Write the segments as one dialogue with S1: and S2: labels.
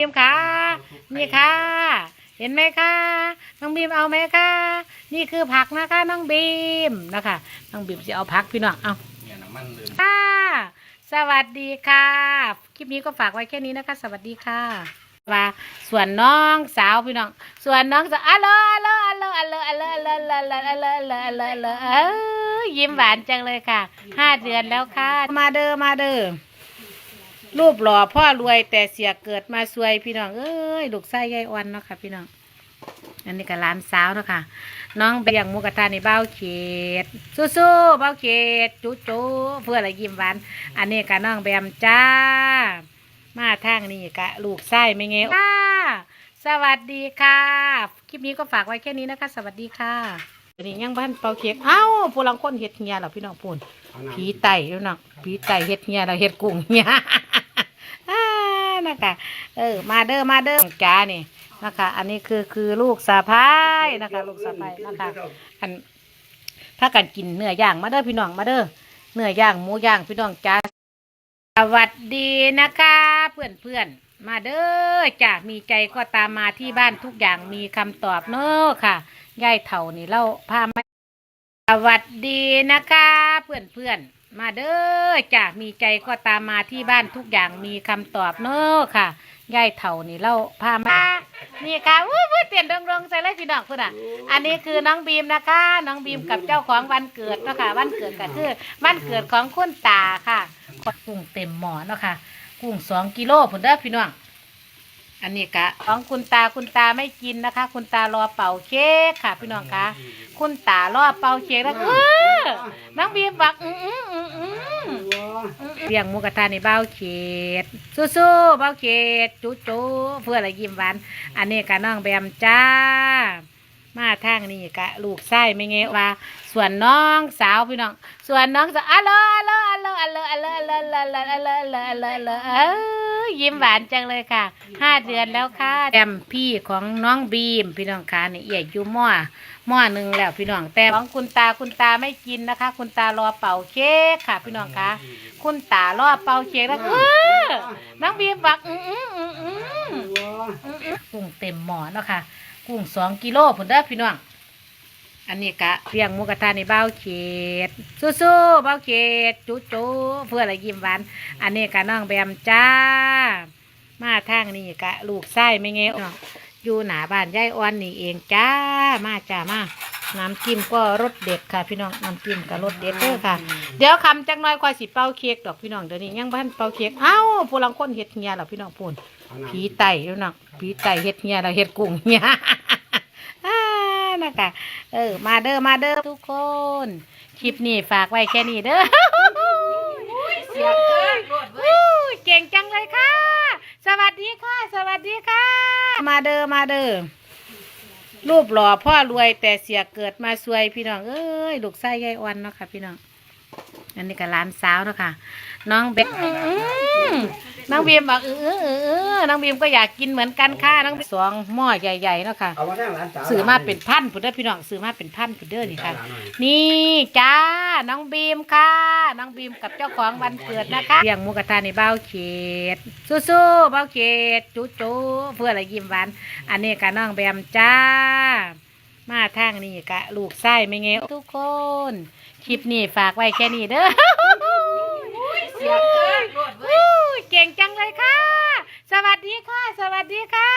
S1: บีมค่ะนี่ค่ะ เห็นไหมคะน้องบีมเอาไหมคะนี่คือผักนะคะน้องบีมนะคะน้องบีมจะเอาผักพี่น้องเอา
S2: เนี่ยน้ำมันเลย
S1: ค่ะ สวัสดีค่ะ คลิปนี้ก็ฝากไว้แค่นี้นะคะ สวัสดีค่ะว่าส่วนน้องสาวพี่น้อง ส่วนน้องสาวอะเลอะเลอะเลอะเลอะเลอะเลอะเลอะเลอะเลอะเลอะเลอะเลอะเอ้ยยิ้มหวานจังเลยค่ะห้าเดือนแล้วค่ะ มาเด้อมาเด้อ รูปหล่อพ่อรวยแต่เสียเกิดมาซวยพี่น้องเอ้ยลูกไส้ยายอ่อนเนาะค่ะพี่น้อง อันนี้ก็หลานสาวเนาะค่ะน้องเบียงหมูกระทะในเบ้าเขตสู้ๆเบ้าเขตจุ๊จุเพื่ออะไรยิ้มหวานอันนี้ก็น้องแบมจ้า มาทางนี้กะลูกไส้ไม่เงี้ยสวัสดีค่ะ คลิปนี้ก็ฝากไว้แค่นี้นะคะ สวัสดีค่ะนนี้ยังบ้านเป่าเค้กเอ้าผู้ลังคนเฮ็ดเฮียเหรอพี่น้องพูน ผีไต่แล้วเนาะผีไต่เฮ็ดเฮียเราเฮ็ดกุ้งเฮียอ่านะคะเออ มาเด้อมาเด้อจ้านี่นะคะ อันนี้คือคือลูกสะพ้ายนะคะ ลูกสะพ้ายนะคะอันถ้ากันกินเนื้อย่างมาเด้อพี่น้องมาเด้อเนื้อย่างหมูย่างพี่น้องจ้าสวัสดีนะคะ เพื่อนเพื่อนๆมาเด้อจ้ามีใจก็ตามมาที่บ้านทุกอย่างมีคำตอบเนอะค่ะยายเถ่านี่เล่าพามาส วัสดีนะคะเพื่อนเพื่อนๆมาเด้อจ้ะมีใจก็ตามมาที่บ้านทุกอย่างมีคำตอบเนอะค่ะยายเถ่านี่เล่าพามานี่ค่ะวู้วู้เตียนรงรงๆใส่เลยพี่น้องคุณอะ อันนี้คือน้องบีมนะคะ น้องบีมกับเจ้าของวันเกิดเนาะค่ะวันเกิดก็คือวันเกิดของคุณตาค่ะกุ้งเต็มหม้อเนาะค่ะกุ้งสองกิโลผุนเด้อพี่น้อง อันนี้กะของคุณตาคุณตาไม่กินนะคะ คุณตารอเป่าเค้กค่ะ พี่น้องคะคุณตารอเป่าเค้กแล้วเออน้องบีมบอกอืมอืมอืมอืมเลี้ยงหมูกระทะในเบ้าเขตสู้ๆเบ้าเขตจุจุเพื่ออะไรยิ้มหวานอันนี้กะน้องแบมจ้า มาทางนี้กะ ลูกไส้ไม่เงี้ยว่า ส่วนน้องสาวพี่น้อง ส่วนน้องสาวอะเลอะเลอะเลอะเลอะเลอะเลอะเลอะเลอะเลอะเลอะเลอะเลอะเอ้ยยิ้มหวานจังเลยค่ะห้าเดือนแล้วค่ะแอมพี่ของน้องบีมพี่น้องคะนี่เอียอยู่หม้อหม้อหนึ่งแล้วพี่น้องแต่ของคุณตาคุณตาไม่กินนะคะ คุณตารอเป่าเค้กค่ะ พี่น้องคะคุณตารอเป่าเค้กแล้วเออน้องบีมบอกอืมอืมอืมอืมอืมอืมกุ้งเต็มหม้อเนาะค่ะ กุ้งสองกิโลผุนเด้อพี่น้อง อันนี้กะเลี้ยงหมูกระทะในเบ้าเขตสู้ๆเบ้าเขตจุจุเพื่ออะไรยิ้มหวานอันนี้กะน้องแบมจ้า มาทางนี้กะ ลูกไส้ไม่เงี้ยอยู่หนาบ้านยายอ่อนนี่เองจ้า มาจ้ามาน้ำจิ้มก็รสเด็ดค่ะ พี่น้องน้ำจิ้มก็รสเด็ดเด้อค่ะ เดี๋ยวคำจังน้อยควายสิเป่าเค้กดอกพี่น้องเดี๋ยวนี้ยังบ้านเป่าเค้กเอ้าผู้ลังคนเฮ็ดเฮียเหรอพี่น้องพูนผีไต่แล้วเนาะผีไต่เฮ็ดเฮียเราเฮ็ดกุ้งเฮียอ่า นะคะเออ มาเด้อมาเด้อทุกคนคลิปนี้ฝากไว้แค่นี้เด้อเสียงเอ้ยอู้เก่งจังเลยค่ะ สวัสดีค่ะ สวัสดีค่ะ มาเด้อมาเด้อรูปหล่อพ่อรวยแต่เสียเกิดมาซวยพี่น้องเอ้ยลูกไส้ยายอ่อนเนาะค่ะพี่น้องอันนี้ก็หลานสาวเนาะค่ะ น้องเบนอื้อหือน้องบีมบอกเออเออเออเออน้องบีมก็อยากกินเหมือนกันค่ะน้องบีมสองหม้อใหญ่ๆเนาะค่ะ
S2: เอามาทางร้านสาว
S1: ซื้อมาเป็นพันพุดเด้อพี่น้องซื้อมาเป็นพันพุดเด้อนี่ค่ะ นี่จ้าน้องบีมค่ะ น้องบีมกับเจ้าของวันเกิดนะคะเลี้ยงหมูกระทะในเบ้าเขตสู้ๆเบ้าเขตจุจุเพื่ออะไรยิ้มหวานอันนี้กะน้องแบมจ้า มาทางนี้กะลูกไส้ไม่เงี้ยทุกคนคลิปนี้ฝากไว้แค่นี้เด้อ เสียงเอ้ยอู้เก่งจังเลยค่ะ สวัสดีค่ะ สวัสดีค่ะ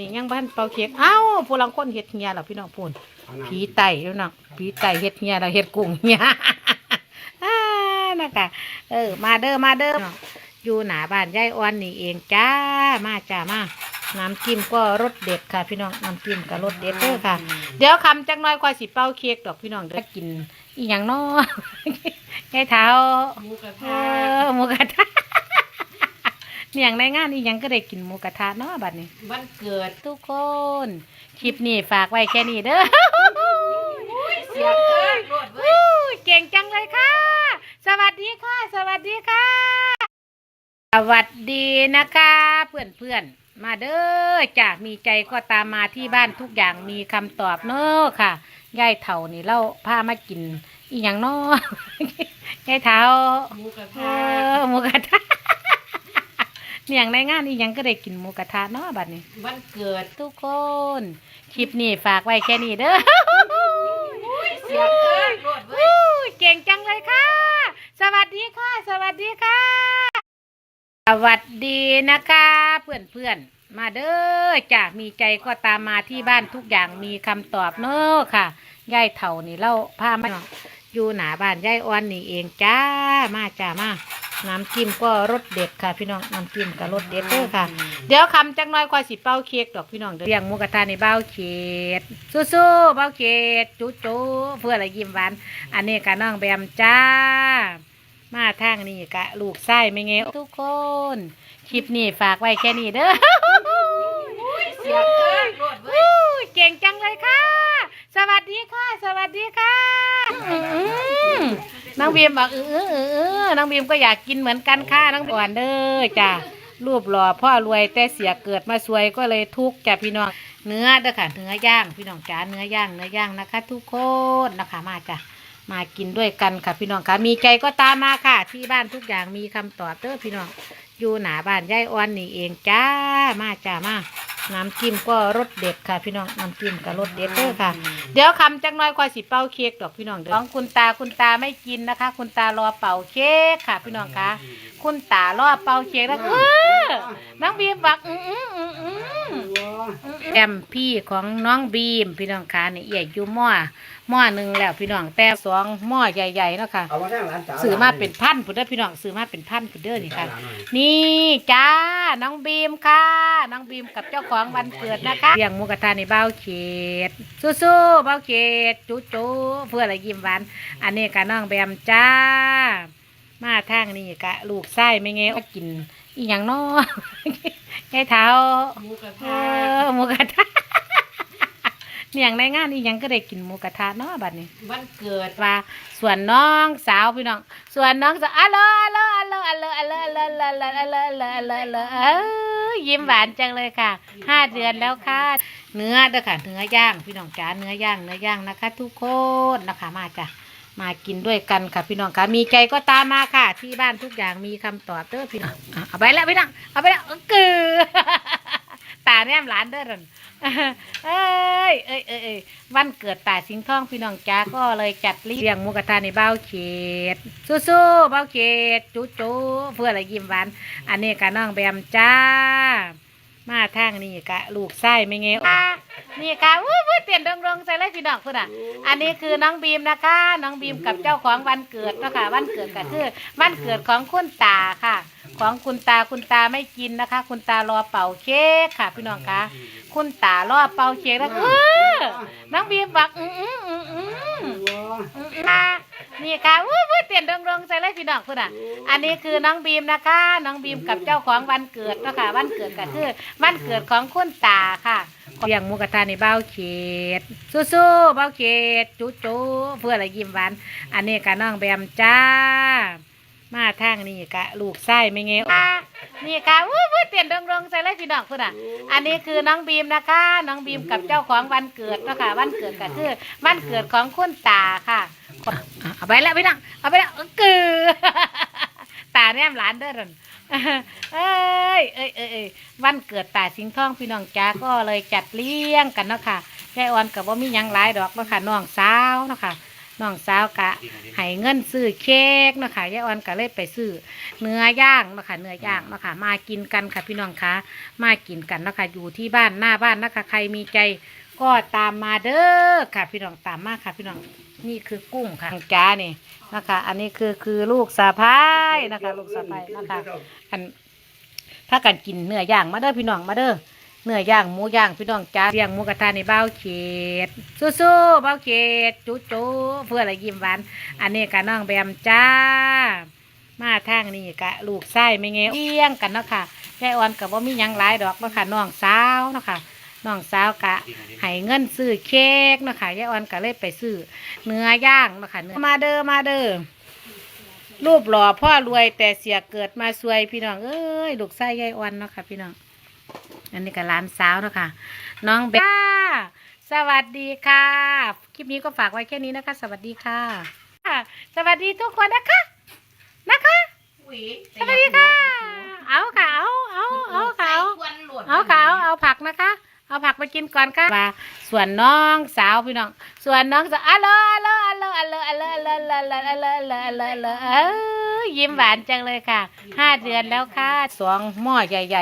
S1: นี่ยังบ้านเป่าเค้กเอ้าผู้ลังคนเฮ็ดเฮียเหรอพี่น้องพูนผีไต่แล้วเนาะผีไต่เฮ็ดเฮียเราเฮ็ดกุ้งเฮียอ่านะคะเออ มาเด้อ มาเด้อ อยู่หนาบ้านยายอ่อนนี่เองจ้า มาจ้ามาน้ำจิ้มก็รสเด็ดค่ะ พี่น้องน้ำจิ้มก็รสเด็ดเด้อค่ะ เดี๋ยวคำจังน้อยควายสิเป้าเค้กดอกพี่น้องเด้อกินอีหยังน้อ ยายเท้า
S3: หมูกระ
S1: เอ
S3: ทะ
S1: อหมูกระทะเนี่ยงในงานอีหยังก็ได้กินหมูกระทะเนาะบัดนี้
S3: วันเกิด
S1: ทุกคนคลิปนี้ฝากไว้แค่นี้เด้อ
S3: เสียงเอ้ยโลดเว้ย
S1: อู้เก่งจังเลยค่ะ สวัสดีค่ะ สวัสดีค่ะ สวัสดีนะคะ เพื่อนเพื่อนๆมาเด้อจ้ะมีใจก็ตามมาที่บ้านทุกอย่างมีคำตอบเนอะค่ะยายเถ่านี่เล่าพามากินอีหยังเนาะ ยายเถ่า
S3: หมูกระ
S1: เอ
S3: ทะ
S1: อหมูกระทะเนี่ยงในงานอีหยังก็ได้กินหมูกระทะเนาะบัดนี้
S3: วันเกิด
S1: ทุกคน คลิปนี้ฝากไว้แค่นี้เด้อ
S3: เสียงเอิ้นโลดเว้ย
S1: อู้เก่งจังเลยค่ะ สวัสดีค่ะ สวัสดีค่ะ สวัสดีนะคะ เพื่อนเพื่อนๆมาเด้อจ้ะมีใจก็ตามมาที่บ้านทุกอย่างมีคำตอบเนอะค่ะยายเถ่านี่เล่าพามา อยู่หนาบ้านยายอ้อนนี่เองจ้ามาจ้ามาน้ำจิ้มก็รสเด็ดค่ะ พี่น้องน้ำจิ้มก็รสเด็ดเด้อค่ะ เดี๋ยวคำจังน้อยควายสิเป้าเค้กดอกพี่น้องเด้อเลี้ยงหมูกระทะในเบ้าเค้กสู้ๆเบ้าเค้กจุ๊จุ๊เพื่ออะไรยิ้มหวานอันนี้กะน้องแบมจ้า มาทางนี้กะลูกไส้ไม่เงี้ทุกคนคลิปนี้ฝากไว้แค่นี้เด้อ
S3: เสียงเอิ้นโลดเว้ย
S1: อู้เก่งจังเลยค่ะ สวัสดีค่ะ สวัสดีค่ะอื้อหือน้องบียมบอกเออเออเออเออน้องบียมก็อยากกินเหมือนกันค่ะน้องอ่อนเด้อจ้ะรูปหล่อพ่อรวยแต่เสียเกิดมาสวยก็เลยทุกข์จ้ะพี่น้องเนื้อเด้อค่ะเนื้อย่างพี่น้องจ้าเนื้อย่างเนื้อย่างนะคะ ทุกคนนะคะมาจ้ะมากินด้วยกันค่ะพี่น้องค่ะมีใจก็ตามมาค่ะ ที่บ้านทุกอย่างมีคำตอบเด้อพี่น้องอยู่หนาบ้านยายอ่อนนี่เองจ้ามาจ้ามา น้ำจิ้มก็รสเด็ดค่ะ พี่น้องน้ำจิ้มก็รสเด็ดเด้อค่ะ เดี๋ยวคำจังน้อยควายสิเป่าเค้กดอกพี่น้องเด้อของคุณตาคุณตาไม่กินนะคะ คุณตารอเป่าเค้กค่ะ พี่น้องคะคุณตารอเป่าเค้กแล้วเออน้องบีมบอกอืมอืมอืมอืมแอมพี่ของน้องบีมพี่น้องคะนี่เอี่ยอยู่หม้อ หม้อหนึ่งแล้วพี่น้องแต่สองหม้อใหญ่ๆเนาะค่ะ
S2: เอามาแท่งหลานสาว
S1: ซื้อมาเป็นพันพุดเด้อพี่น้องซื้อมาเป็นพันพุดเด้อนี่ค่ะ นี่จ้าน้องบีมค่ะ น้องบีมกับเจ้าของวันเกิดนะคะเลี้ยงหมูกระทะในเบ้าเขตสู้ๆเบ้าเขตจุ๊จุ๊เพื่ออะไรยิ้มหวานอันนี้กะน้องแบมจ้า มาทางนี้กะลูกไส้ไม่เงี้ยกินอีหยังน้อไอ้เท้า
S3: หมูกระ
S1: เอ
S3: ทะ
S1: อหมูกระทะ เนี่ยงในงานอีหยังก็ได้กินหมูกระทะเนาะบัดนี้
S3: วันเกิด
S1: ว่าส่วนน้องสาวพี่น้อง ส่วนน้องสาวอะเลอะเลอะเลอะเลอะเลอะเลอะเลอะเลอะเลอะเลอะเลอะเลอะเอ้ยยิ้มหวานจังเลยค่ะห้าเดือนแล้วค่ะ เนื้อเด้อค่ะเนื้อย่างพี่น้องจ๋าเนื้อย่างเนื้อย่างนะคะ ทุกคนนะคะมาจ้ะมากินด้วยกันค่ะพี่น้องค่ะมีใจก็ตามมาค่ะ ที่บ้านทุกอย่างมีคำตอบเด้อพี่น้องอะเอาไปแล้วพี่น้องเอาไปแล้วเออกือ ตาแนมหลานเด้อรัน เอ้ยเอ้ยเอ้ยเอ้ยวันเกิดตาสิงห์ทองพี่น้องจ้าก็เลยจัดเลี้ยงหมูกระทะในเบ้าเขตสู้ๆเบ้าเขตจุ๊จุ๊เพื่ออะไรยิ้มหวานอันนี้กะน้องแบมจ้า มาทางนี่กะลูกไส้ไม่เงี้ยอะนี่ค่ะวู้วู้เตียนดงๆใส่เลยพี่น้องพุ่นอะ อันนี้คือน้องบีมนะคะ น้องบีมกับเจ้าของวันเกิดเนาะคะวันเกิดก็คือวันเกิดของคุณตาค่ะ ของคุณตาคุณตาไม่กินนะคะ คุณตารอเป่าเค้กค่ะ พี่น้องคะคุณตารอเป่าเค้กแล้วเออน้องบีมบอกอืมอืมอืมอืมอืมค่ะนี่ค่ะวู้วู้เตียนดงๆใส่เลยพี่น้องพุ่นอะ อันนี้คือน้องบีมนะคะ น้องบีมกับเจ้าของวันเกิดเนาะคะวันเกิดก็คือวันเกิดของคุณตาค่ะเลี้ยงหมูกระทะในเบ้าเขตสู้ๆเบ้าเขตจุ๊จุ๊เพื่ออะไรยิ้มหวานอันนี้กะน้องแบมจ้า มาทางนี้กะ ลูกไส้ไม่เงี้ยอะนี่ค่ะวู้วู้เตียนดงๆใส่เลยพี่น้องพุ่นอะ อันนี้คือน้องบีมนะคะ น้องบีมกับเจ้าของวันเกิดเนาะค่ะวันเกิดก็คือวันเกิดของคุณตาค่ะอะเอาไปแล้วพี่น้องเอาไปแล้วเออกือตาแนมหลานเด้อรันเอ้ยเอ้ยเอ้ยเอ้ยวันเกิดตาสิงห์ทองพี่น้องจ้าก็เลยจัดเลี้ยงกันเนาะค่ะแค่ออนกับว่ามีหยังหลายดอกเนาะค่ะน้องสาวเนาะค่ะ น้องสาวกะให้เงินซื้อเค้กนะคะยายออนก็เลยไปซื้อเนื้อย่างนะคะเนื้อย่างนะคะมากินกันค่ะพี่น้องคะมากินกันนะคะอยู่ที่บ้านหน้าบ้านนะคะใครมีใจก็ตามมาเด้อค่ะ พี่น้องตามมาค่ะพี่น้องนี่คือกุ้งค่ะจ้านี่นะคะ อันนี้คือคือลูกสะพ้ายนะคะ ลูกสะพ้ายนะคะอันถ้ากันกินเนื้อย่างมาเด้อพี่น้องมาเด้อ เนื้อย่างหมูย่างพี่น้องจ้าเลี้ยงหมูกระทะในเบ้าเขตสู้ๆเบ้าเขตจุ๊จุเพื่ออะไรยิ้มหวานอันนี้กะน้องแบมจ้า มาทางนี้กะลูกไส้ไม่เงี้ยเลี้ยงกันเนาะค่ะยายอ่อนกับว่ามียังหลายดอกเนาะค่ะน้องสาวเนาะค่ะน้องสาวกะให้เงินซื้อเค้กเนาะค่ะยายอ่อนก็เลยไปซื้อเนื้อย่างเนาะค่ะเนื้อมาเด้อมาเด้อรูปหล่อพ่อรวยแต่เสียเกิดมาซวยพี่น้องเอ้ยลูกไส้ยายอ่อนเนาะค่ะพี่น้อง อันนี้ก็หลานสาวนะคะน้องเบลสวัสดีค่ะ คลิปนี้ก็ฝากไว้แค่นี้นะคะ สวัสดีค่ะ สวัสดีทุกคนนะคะ นะคะสวัสดีค่ะ เอาค่ะเอาเอา
S3: ด
S1: เอาค่ะเอาเอาผักนะคะ เอาผักไปกินก่อนค่ะว่าส่วนน้องสาวพี่น้อง ส่วนน้องสาวอะเลอะเลอะเลอะเลอะเลอะเลอะเลอะเลอะเลอะเลอะเลอะเลอะเออยิ้มหวานจังเลยค่ะห้าเดือนแล้วค่ะสองหม้อใหญ่ๆ